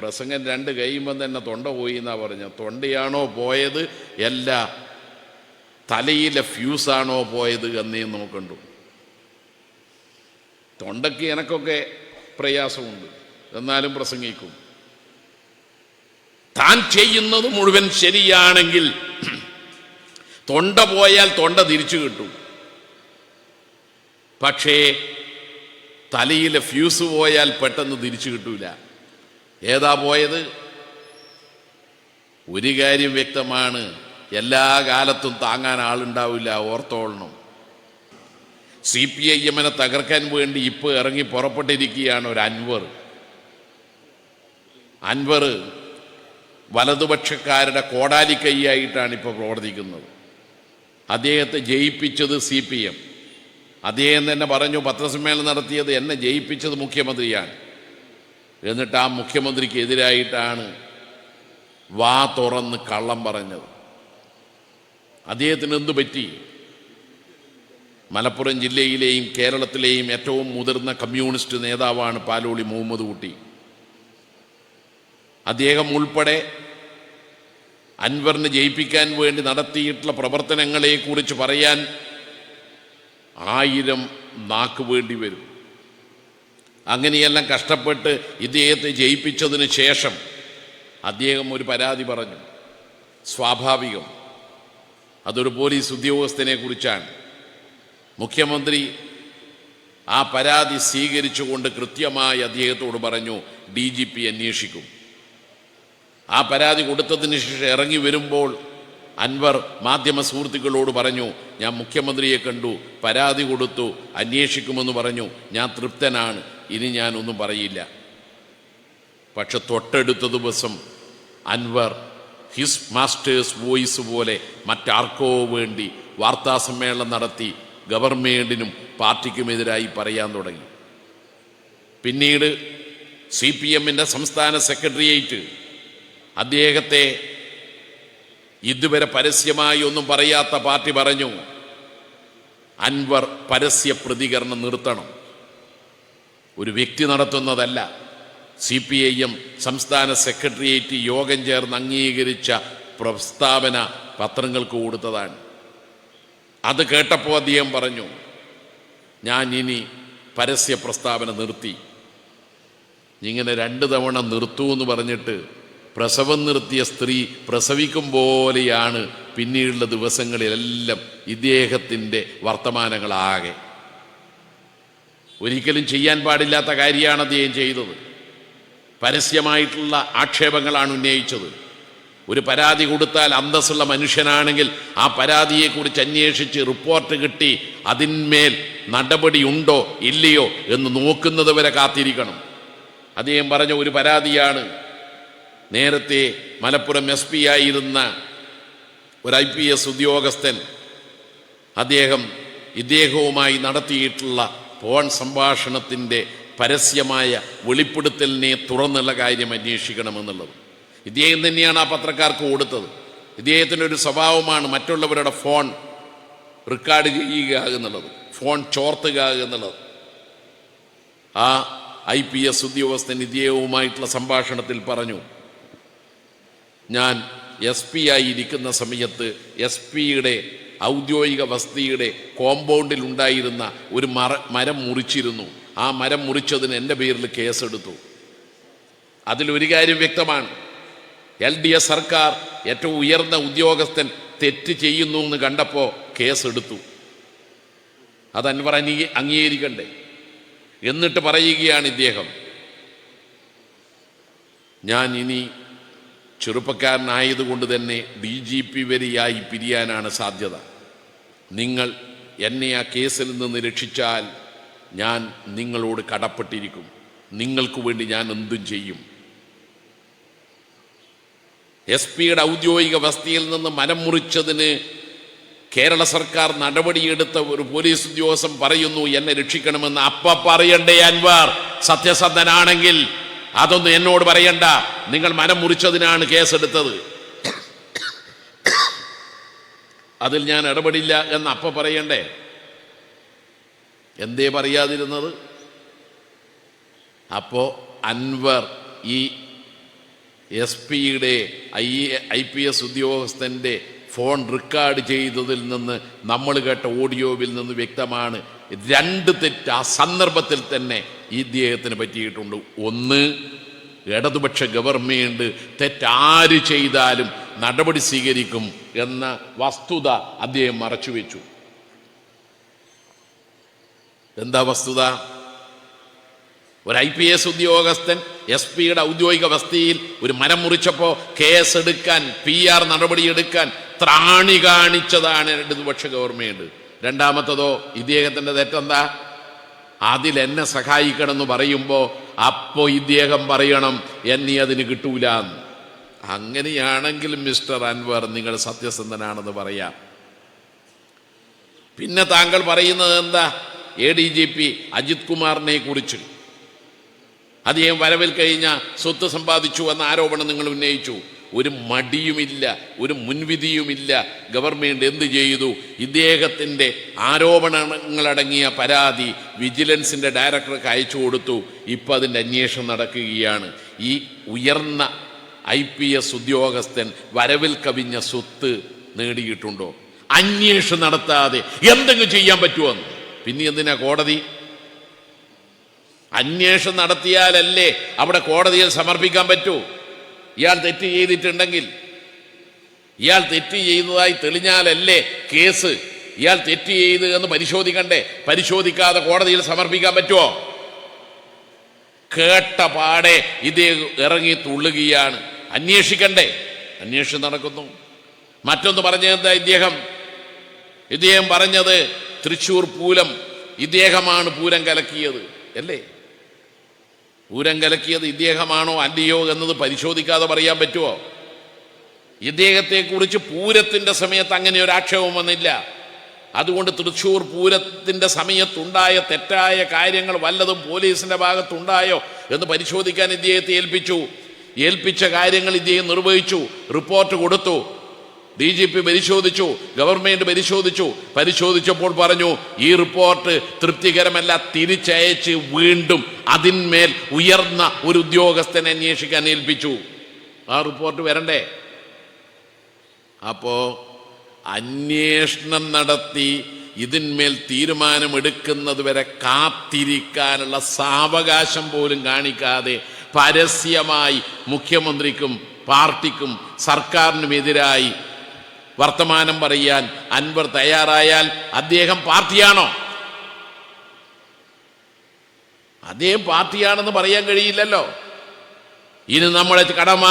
പ്രസംഗം രണ്ട് കഴിയുമ്പം തന്നെ തൊണ്ട പോയി എന്നാ പറഞ്ഞ. തൊണ്ടയാണോ പോയത്? അല്ല. തലയിലെ ഫ്യൂസാണോ പോയത് എന്നേ നോക്കണ്ടു തൊണ്ടയ്ക്ക് എനക്കൊക്കെ പ്രയാസമുണ്ട്. എന്നാലും പ്രസംഗിക്കും. താൻ ചെയ്യുന്നത് മുഴുവൻ ശരിയാണെങ്കിൽ തൊണ്ട പോയാൽ തൊണ്ട തിരിച്ചു കിട്ടും. പക്ഷേ തലയിലെ ഫ്യൂസ് പോയാൽ പെട്ടെന്ന് തിരിച്ചു കിട്ടൂല. ഏതാ പോയത്? ഒരു കാര്യം വ്യക്തമാണ്. എല്ലാ കാലത്തും താങ്ങാൻ ആളുണ്ടാവില്ല ഓർത്തോളണം. സി പി ഐ എമ്മിനെ തകർക്കാൻ വേണ്ടി ഇപ്പോൾ ഇറങ്ങി പുറപ്പെട്ടിരിക്കുകയാണ് ഒരു അൻവർ. അൻവർ വലതുപക്ഷക്കാരുടെ കോടാലി കൈയായിട്ടാണ് ഇപ്പോൾ പ്രവർത്തിക്കുന്നത്. അദ്ദേഹത്തെ ജയിപ്പിച്ചത് സി പി എം അദ്ദേഹം തന്നെ പറഞ്ഞു പത്രസമ്മേളനം നടത്തിയത് എന്നെ ജയിപ്പിച്ചത് മുഖ്യമന്ത്രിയാണ്. എന്നിട്ട് ആ മുഖ്യമന്ത്രിക്ക് എതിരായിട്ടാണ് വാ തുറന്ന് കള്ളം പറഞ്ഞത്. അദ്ദേഹത്തിന് എന്തു പറ്റി? മലപ്പുറം ജില്ലയിലെയും കേരളത്തിലെയും ഏറ്റവും മുതിർന്ന കമ്മ്യൂണിസ്റ്റ് നേതാവാണ് പാലോളി മുഹമ്മദ് കുട്ടി. അദ്ദേഹം ഉൾപ്പെടെ അൻവറിനെ ജയിപ്പിക്കാൻ വേണ്ടി നടത്തിയിട്ടുള്ള പ്രവർത്തനങ്ങളെക്കുറിച്ച് പറയാൻ ആയിരം നാക്ക് വേണ്ടി വരും. അങ്ങനെയെല്ലാം കഷ്ടപ്പെട്ട് ഇദ്ദേഹത്തെ ജയിപ്പിച്ചതിന് ശേഷം അദ്ദേഹം ഒരു പരാതി പറഞ്ഞു. സ്വാഭാവികം. അതൊരു പോലീസ് ഉദ്യോഗസ്ഥനെ കുറിച്ചാണ്. മുഖ്യമന്ത്രി ആ പരാതി സ്വീകരിച്ചുകൊണ്ട് കൃത്യമായി അദ്ദേഹത്തോട് പറഞ്ഞു ഡി ജി പി അന്വേഷിക്കും. ആ പരാതി കൊടുത്തതിന് ശേഷം ഇറങ്ങി വരുമ്പോൾ അൻവർ മാധ്യമ സുഹൃത്തുക്കളോട് പറഞ്ഞു ഞാൻ മുഖ്യമന്ത്രിയെ കണ്ടു പരാതി കൊടുത്തു അന്വേഷിക്കുമെന്ന് പറഞ്ഞു ഞാൻ തൃപ്തനാണ്. ഇനി ഞാൻ ഒന്നും പറയില്ല. പക്ഷെ തൊട്ടടുത്ത ദിവസം അൻവർ ഹിസ് മാസ്റ്റേഴ്സ് വോയിസ് പോലെ മറ്റാർക്കോ വേണ്ടി വാർത്താസമ്മേളനം നടത്തി ഗവൺമെന്റിനും പാർട്ടിക്കുമെതിരായി പറയാൻ തുടങ്ങി. പിന്നീട് സി പി എമ്മിന്റെ സംസ്ഥാന സെക്രട്ടേറിയറ്റ് അദ്ദേഹത്തെ ഇതുവരെ പരസ്യമായി ഒന്നും പറയാത്ത പാർട്ടി പറഞ്ഞു അൻവർ പരസ്യ പ്രതികരണം നിർത്തണം. ഒരു വ്യക്തി നടത്തുന്നതല്ല. സി പി ഐ എം സംസ്ഥാന സെക്രട്ടേറിയറ്റ് യോഗം ചേർന്ന് അംഗീകരിച്ച പ്രസ്താവന പത്രങ്ങൾക്ക് കൊടുത്തതാണ്. അത് കേട്ടപ്പോൾ അദ്ദേഹം പറഞ്ഞു ഞാൻ ഇനി പരസ്യ പ്രസ്താവന നിർത്തി. ഇങ്ങനെ രണ്ട് തവണ നിർത്തൂ എന്ന് പറഞ്ഞിട്ട് പ്രസവം നിർത്തിയ സ്ത്രീ പ്രസവിക്കും പോലെയാണ് പിന്നീടുള്ള ദിവസങ്ങളിലെല്ലാം ഇദ്ദേഹത്തിന്റെ വർത്തമാനങ്ങളാകെ. ഒരിക്കലും ചെയ്യാൻ പാടില്ലാത്ത കാര്യമാണ് അദ്ദേഹം ചെയ്തത്. പരസ്യമായിട്ടുള്ള ആക്ഷേപങ്ങളാണ് ഉന്നയിച്ചത്. ഒരു പരാതി കൊടുത്താൽ അന്തസ്സുള്ള മനുഷ്യനാണെങ്കിൽ ആ പരാതിയെക്കുറിച്ച് അന്വേഷിച്ച് റിപ്പോർട്ട് കിട്ടി അതിന്മേൽ നടപടി ഉണ്ടോ ഇല്ലയോ എന്ന് നോക്കുന്നത് വരെ കാത്തിരിക്കണം. അദ്ദേഹം പറഞ്ഞ ഒരു പരാതിയാണ്. നേരത്തെ മലപ്പുറം എസ് പി ആയിരുന്ന ഒരു ഐ പി എസ് ഉദ്യോഗസ്ഥൻ അദ്ദേഹം ഇദ്ദേഹവുമായി നടത്തിയിട്ടുള്ള ഫോൺ സംഭാഷണത്തിന്റെ പരസ്യമായ വെളിപ്പെടുത്തലിനെ തുറന്നുള്ള കാര്യം അന്വേഷിക്കണമെന്നുള്ളത്. ഇദ്ദേഹം തന്നെയാണ് ആ പത്രക്കാർക്ക് കൊടുത്തത്. ഇദ്ദേഹത്തിന്റെ ഒരു സ്വഭാവമാണ് മറ്റുള്ളവരുടെ ഫോൺ റെക്കോർഡ് ചെയ്യുക എന്നുള്ളത് ഫോൺ ചോർത്തുക എന്നുള്ളത്. ആ ഐ പി എസ് ഉദ്യോഗസ്ഥൻ ഇദ്ദേഹവുമായിട്ടുള്ള സംഭാഷണത്തിൽ പറഞ്ഞു ഞാൻ എസ് പി ആയി ഇരിക്കുന്ന സമയത്ത് എസ് പിയുടെ ഔദ്യോഗിക വസതിയുടെ കോമ്പൗണ്ടിൽ ഉണ്ടായിരുന്ന ഒരു മര മരം മുറിച്ചിരുന്നു. ആ മരം മുറിച്ചതിന് എന്റെ പേരിൽ കേസെടുത്തു. അതിലൊരു കാര്യം വ്യക്തമാണ്. എൽ ഡി എഫ് സർക്കാർ ഏറ്റവും ഉയർന്ന ഉദ്യോഗസ്ഥൻ തെറ്റ് ചെയ്യുന്നു എന്ന് കണ്ടപ്പോൾ കേസെടുത്തു. അത് അൻവർ അനീ അംഗീകരിക്കണ്ടേ? എന്നിട്ട് പറയുകയാണ് ഇദ്ദേഹം. ഞാൻ ഇനി ചെറുപ്പക്കാരനായതുകൊണ്ട് തന്നെ ഡി ജി പി വരെയായി പിരിയാനാണ് സാധ്യത. നിങ്ങൾ എന്നെ ആ കേസിൽ നിന്ന് രക്ഷിച്ചാൽ ഞാൻ നിങ്ങളോട് കടപ്പെട്ടിരിക്കും. നിങ്ങൾക്ക് വേണ്ടി ഞാൻ എന്തും ചെയ്യും. എസ് പിയുടെ ഔദ്യോഗിക വസതിയിൽ നിന്ന് മനം മുറിച്ചതിന് കേരള സർക്കാർ നടപടിയെടുത്ത ഒരു പോലീസ് ഉദ്യോഗസ്ഥൻ പറയുന്നു എന്നെ രക്ഷിക്കണമെന്ന്. അപ്പ പറയണ്ടേ അൻവാർ? സത്യസന്ധനാണെങ്കിൽ അതൊന്നും എന്നോട് പറയണ്ട. നിങ്ങൾ മനം മുറിച്ചതിനാണ് കേസെടുത്തത്. അതിൽ ഞാൻ ഇടപെടില്ല എന്ന് അപ്പ പറയണ്ടേ? എന്തേ പറയാതിരുന്നത്? അപ്പോ അൻവർ ഈ എസ് പിയുടെ ഐ ഐ പി എസ് ഉദ്യോഗസ്ഥന്റെ ഫോൺ റെക്കോർഡ് ചെയ്തതിൽ നിന്ന് നമ്മൾ കേട്ട ഓഡിയോവിൽ നിന്ന് വ്യക്തമാണ് രണ്ട് തെറ്റ് ആ സന്ദർഭത്തിൽ തന്നെ ഈ ഇദ്ദേഹത്തിന് പറ്റിയിട്ടുണ്ട്. ഒന്ന് ഇടതുപക്ഷ ഗവൺമെന്റ് തെറ്റാര് ചെയ്താലും നടപടി സ്വീകരിക്കും എന്ന വസ്തുത അദ്ദേഹം മറച്ചുവെച്ചു എന്താ വസ്തുത? ഒരു ഐ പി എസ് ഉദ്യോഗസ്ഥൻ എസ് പിയുടെ ഔദ്യോഗിക വസ്തിയിൽ ഒരു മരം മുറിച്ചപ്പോൾ കേസ് എടുക്കാൻ പി ആർ നടപടിയെടുക്കാൻ ത്രാണി കാണിച്ചതാണ് ഇടതുപക്ഷ ഗവൺമെന്റ് രണ്ടാമത്തതോ ഇദ്ദേഹത്തിന്റെ തെറ്റെന്താ? അതിൽ എന്നെ സഹായിക്കണം എന്ന് പറയുമ്പോൾ അപ്പോൾ ഇദ്ദേഹം പറയണം എന്നീ അതിന് കിട്ടൂല അങ്ങനെയാണെങ്കിൽ മിസ്റ്റർ അൻവർ നിങ്ങൾ സത്യസന്ധനാണെന്ന് പറയാം. പിന്നെ താങ്കൾ പറയുന്നത് എന്താ? A D G P Ajith കുമാറിനെ കുറിച്ച്. അദ്ദേഹം വരവിൽ കഴിഞ്ഞ സ്വത്ത് സമ്പാദിച്ചു എന്ന ആരോപണം നിങ്ങൾ ഉന്നയിച്ചു. ഒരു മടിയുമില്ല ഒരു മുൻവിധിയുമില്ല. ഗവൺമെന്റ് എന്ത് ചെയ്തു? ഇദ്ദേഹത്തിന്റെ ആരോപണങ്ങളടങ്ങിയ പരാതി വിജിലൻസിന്റെ ഡയറക്ടർക്ക് അയച്ചു കൊടുത്തു. ഇപ്പം അതിന്റെ അന്വേഷണം നടക്കുകയാണ്. ഈ ഉയർന്ന ഐ പി എസ് ഉദ്യോഗസ്ഥൻ വരവിൽ കവിഞ്ഞ സ്വത്ത് നേടിയിട്ടുണ്ടോ? അന്വേഷണം നടത്താതെ എന്തെങ്കിലും ചെയ്യാൻ പറ്റുമോ? പിന്നെ എന്തിനാ കോടതി? അന്വേഷണം നടത്തിയാലല്ലേ അവിടെ കോടതിയിൽ സമർപ്പിക്കാൻ പറ്റൂ? ഇയാൾ തെറ്റ് ചെയ്തിട്ടുണ്ടെങ്കിൽ ഇയാൾ തെറ്റ് ചെയ്തതായി തെളിഞ്ഞാലല്ലേ കേസ്? ഇയാൾ തെറ്റ് ചെയ്ത് എന്ന് പരിശോധിക്കണ്ടേ? പരിശോധിക്കാതെ കോടതിയിൽ സമർപ്പിക്കാൻ പറ്റുമോ? കേട്ട പാടെ ഇദ്ദേഹം ഇറങ്ങി തുള്ളുകയാണ്. അന്വേഷിക്കണ്ടേ? അന്വേഷണം നടക്കുന്നു. മറ്റൊന്ന് പറഞ്ഞത് ഇദ്ദേഹം? ഇദ്ദേഹം പറഞ്ഞത് തൃശൂർ പൂലം ഇദ്ദേഹമാണ് പൂരം കലക്കിയത്. അല്ലേ? പൂരം കലക്കിയത് ഇദ്ദേഹമാണോ അല്ലയോ എന്നത് പരിശോധിക്കാതെ പറയാൻ പറ്റുമോ ഇദ്ദേഹത്തെക്കുറിച്ച് പൂരത്തിന്റെ സമയത്ത് അങ്ങനെ ഒരു ആക്ഷേപം വന്നില്ല. അതുകൊണ്ട് തൃശ്ശൂർ പൂരത്തിന്റെ സമയത്തുണ്ടായ തെറ്റായ കാര്യങ്ങൾ വല്ലതും പോലീസിന്റെ ഭാഗത്തുണ്ടായോ എന്ന് പരിശോധിക്കാൻ ഇദ്ദേഹത്തെ ഏൽപ്പിച്ചു. ഏൽപ്പിച്ച കാര്യങ്ങൾ ഇദ്ദേഹം നിർവഹിച്ചു റിപ്പോർട്ട് കൊടുത്തു. ഡി ജി പി പരിശോധിച്ചു ഗവൺമെന്റ് പരിശോധിച്ചു. പരിശോധിച്ചപ്പോൾ പറഞ്ഞു ഈ റിപ്പോർട്ട് തൃപ്തികരമല്ല തിരിച്ചയച്ച് വീണ്ടും അതിന്മേൽ ഉയർന്ന ഒരു ഉദ്യോഗസ്ഥനെ അന്വേഷിക്കാൻ ഏൽപ്പിച്ചു. ആ റിപ്പോർട്ട് വരണ്ടേ? അപ്പോ അന്വേഷണം നടത്തി ഇതിന്മേൽ തീരുമാനമെടുക്കുന്നത് വരെ കാത്തിരിക്കാനുള്ള സാവകാശം പോലും കാണിക്കാതെ പരസ്യമായി മുഖ്യമന്ത്രിക്കും പാർട്ടിക്കും സർക്കാരിനുമെതിരായി വർത്തമാനം പറയാൻ അൻവർ തയ്യാറായാൽ അദ്ദേഹം പാർട്ടിയാണോ? അദ്ദേഹം പാർട്ടിയാണെന്ന് പറയാൻ കഴിയില്ലല്ലോ. ഇനി നമ്മളെ കടമ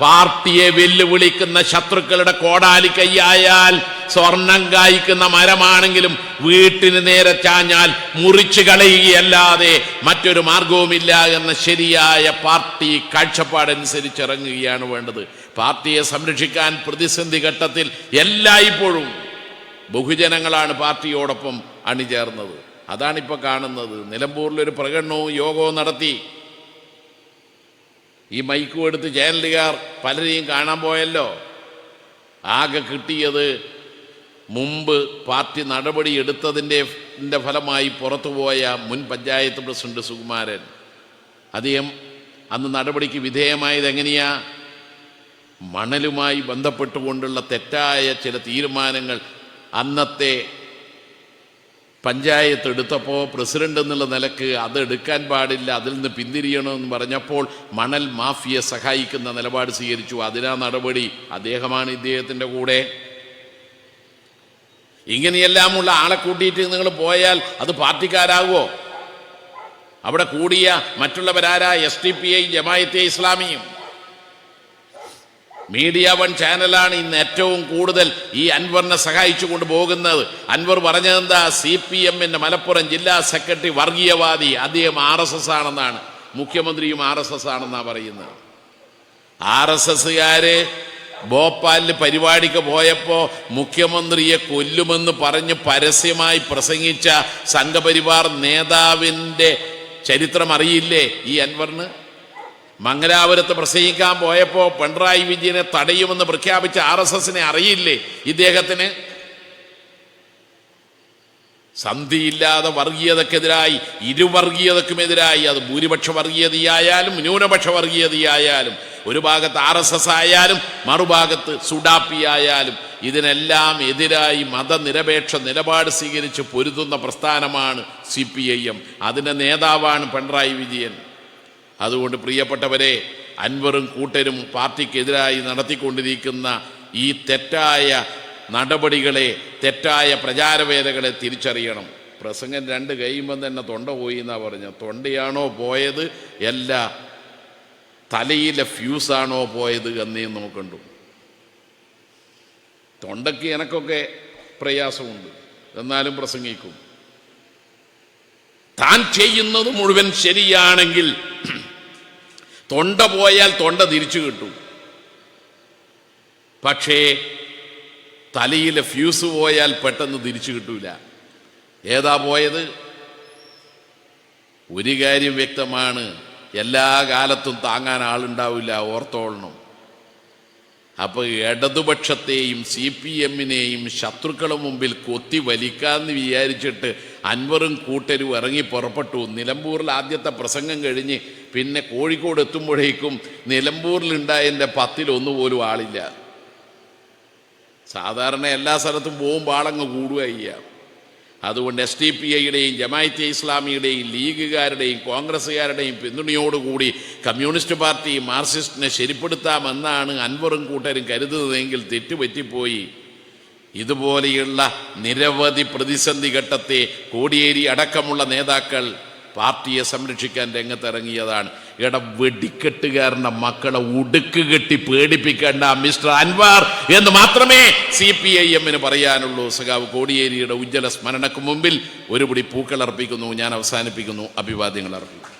പാർട്ടിയെ വെല്ലുവിളിക്കുന്ന ശത്രുക്കളുടെ കോടാലി കൈയായാൽ സ്വർണം കായ്ക്കുന്ന മരമാണെങ്കിലും വീട്ടിന് നേരെ ചാഞ്ഞാൽ മുറിച്ചു കളയുകയല്ലാതെ മറ്റൊരു മാർഗവുമില്ല എന്ന ശരിയായ പാർട്ടി കാഴ്ചപ്പാടനുസരിച്ച് ഇറങ്ങുകയാണ് വേണ്ടത്. പാർട്ടിയെ സംരക്ഷിക്കാൻ പ്രതിസന്ധി ഘട്ടത്തിൽ എല്ലായ്പ്പോഴും ബഹുജനങ്ങളാണ് പാർട്ടിയോടൊപ്പം അണിചേർന്നത്. അതാണിപ്പോൾ കാണുന്നത്. നിലമ്പൂരിലൊരു പ്രകടനവും യോഗവും നടത്തി. ഈ മൈക്കും എടുത്ത് ചാനലുകാർ പലരെയും കാണാൻ പോയല്ലോ. ആകെ കിട്ടിയത് മുമ്പ് പാർട്ടി നടപടി എടുത്തതിന്റെ ഫലമായി പുറത്തുപോയ മുൻ പഞ്ചായത്ത് പ്രസിഡന്റ് സുകുമാരൻ. അദ്ദേഹം അന്ന് നടപടിക്ക് വിധേയമായത് എങ്ങനെയാ? മണലുമായി ബന്ധപ്പെട്ടുകൊണ്ടുള്ള തെറ്റായ ചില തീരുമാനങ്ങൾ അന്നത്തെ പഞ്ചായത്ത് എടുത്തപ്പോൾ പ്രസിഡന്റ് എന്നുള്ള നിലയ്ക്ക് അത് എടുക്കാൻ പാടില്ല അതിൽ നിന്ന് പിന്തിരിയണമെന്ന് പറഞ്ഞപ്പോൾ മണൽ മാഫിയെ സഹായിക്കുന്ന നിലപാട് സ്വീകരിച്ചു. അതിനാ നടപടി. അദ്ദേഹമാണ് ഇദ്ദേഹത്തിന്റെ കൂടെ. ഇങ്ങനെയെല്ലാമുള്ള ആളെ കൂട്ടിയിട്ട് നിങ്ങൾ പോയാൽ അത് പാർട്ടിക്കാരാകുമോ അവിടെ കൂടിയ മറ്റുള്ളവരാരാ? S D P I Jamaat ഇസ്ലാമിയും. Media one ചാനലാണ് ഇന്ന് ഏറ്റവും കൂടുതൽ ഈ അൻവറിനെ സഹായിച്ചു കൊണ്ട് പോകുന്നത്. അൻവർ പറഞ്ഞതെന്താ? സി പി എമ്മിന്റെ മലപ്പുറം ജില്ലാ സെക്രട്ടറി വർഗീയവാദി. അദ്ദേഹം ആർ എസ് എസ് ആണെന്നാണ്. മുഖ്യമന്ത്രിയും ആർ എസ് എസ് ആണെന്നാണ് പറയുന്നത്. ആർ എസ് എസ്സുകാര് ഭോപ്പാലിൽ പരിപാടിക്ക് പോയപ്പോൾ മുഖ്യമന്ത്രിയെ കൊല്ലുമെന്ന് പറഞ്ഞ് പരസ്യമായി പ്രസംഗിച്ച സംഘപരിവാർ നേതാവിന്റെ ചരിത്രം അറിയില്ലേ ഈ അൻവറിന്? മംഗലാപുരത്ത് പ്രസംഗിക്കാൻ പോയപ്പോൾ പിണറായി വിജയനെ തടയുമെന്ന് പ്രഖ്യാപിച്ച ആർ എസ് എസിനെ അറിയില്ലേ ഇദ്ദേഹത്തിന്? സന്ധിയില്ലാതെ വർഗീയതക്കെതിരായി ഇരുവർഗീയതക്കുമെതിരായി അത് ഭൂരിപക്ഷ വർഗീയതയായാലും ന്യൂനപക്ഷ വർഗീയതയായാലും ഒരു ഭാഗത്ത് ആർ എസ് എസ് ആയാലും മറുഭാഗത്ത് സുഡാപ്പി ആയാലും ഇതിനെല്ലാം എതിരായി മതനിരപേക്ഷ നിലപാട് സ്വീകരിച്ച് പൊരുതുന്ന പ്രസ്ഥാനമാണ് സി പി ഐ എം. അതിന്റെ നേതാവാണ് പിണറായി വിജയൻ. അതുകൊണ്ട് പ്രിയപ്പെട്ടവരെ അൻവറും കൂട്ടരും പാർട്ടിക്കെതിരായി നടത്തിക്കൊണ്ടിരിക്കുന്ന ഈ തെറ്റായ നടപടികളെ തെറ്റായ പ്രചാരവേദകളെ തിരിച്ചറിയണം. പ്രസംഗം രണ്ട് കഴിയുമ്പം തന്നെ തൊണ്ട പോയി എന്നാ പറഞ്ഞു. തൊണ്ടയാണോ പോയത്? അല്ല തലയിലെ ഫ്യൂസാണോ പോയത് എന്നേ നോക്കണ്ടു തൊണ്ടയ്ക്ക് എനക്കൊക്കെ പ്രയാസമുണ്ട്. എന്നാലും പ്രസംഗിക്കും. താൻ ചെയ്യുന്നത് മുഴുവൻ ശരിയാണെങ്കിൽ തൊണ്ട പോയാൽ തൊണ്ട തിരിച്ചു കിട്ടും. പക്ഷേ തലയിലെ ഫ്യൂസ് പോയാൽ പെട്ടെന്ന് തിരിച്ചു കിട്ടൂല. ഏതാ പോയത്? ഒരു കാര്യം വ്യക്തമാണ് എല്ലാ കാലത്തും താങ്ങാൻ ആളുണ്ടാവില്ല ഓർത്തോളണം. അപ്പോൾ ഇടതുപക്ഷത്തെയും സി പി എമ്മിനെയും ശത്രുക്കളുടെ മുമ്പിൽ കൊത്തി വലിക്കാന്ന് വിചാരിച്ചിട്ട് അൻവറും കൂട്ടരും ഇറങ്ങി പുറപ്പെട്ടു. നിലമ്പൂരിൽ ആദ്യത്തെ പ്രസംഗം കഴിഞ്ഞ് പിന്നെ കോഴിക്കോട് എത്തുമ്പോഴേക്കും നിലമ്പൂരിലുണ്ടായതിന്റെ പത്തിലൊന്നു പോലും ആളില്ല. സാധാരണ എല്ലാ സ്ഥലത്തും പോകുമ്പോൾ ആളങ്ങ് കൂടുക അതുകൊണ്ട് എസ് ടി പി ഐയുടെയും ജമായത്തെ ഇസ്ലാമിയുടെയും ലീഗുകാരുടെയും കോൺഗ്രസ്സുകാരുടെയും പിന്തുണയോടുകൂടി കമ്മ്യൂണിസ്റ്റ് പാർട്ടി മാർക്സിസ്റ്റിനെ ശരിപ്പെടുത്താമെന്നാണ് അൻവറും കൂട്ടരും കരുതുന്നതെങ്കിൽ തെറ്റുപറ്റിപ്പോയി. ഇതുപോലെയുള്ള നിരവധി പ്രതിസന്ധി ഘട്ടത്തെ കോടിയേരി അടക്കമുള്ള നേതാക്കൾ പാർട്ടിയെ സംരക്ഷിക്കാൻ രംഗത്തിറങ്ങിയതാണ്. ഇട വെടിക്കെട്ടുകാരന്റെ മക്കളെ ഉടുക്ക് കെട്ടി പേടിപ്പിക്കേണ്ട മിസ്റ്റർ അൻവാർ എന്ന് മാത്രമേ സി പി ഐ എമ്മിന് പറയാനുള്ളൂ. സഖാവ് കോടിയേരിയുടെ ഉജ്ജ്വല സ്മരണക്ക് മുമ്പിൽ ഒരുപിടി പൂക്കൾ അർപ്പിക്കുന്നു ഞാൻ അവസാനിപ്പിക്കുന്നു. അഭിവാദ്യങ്ങൾ അർപ്പിക്കുന്നു.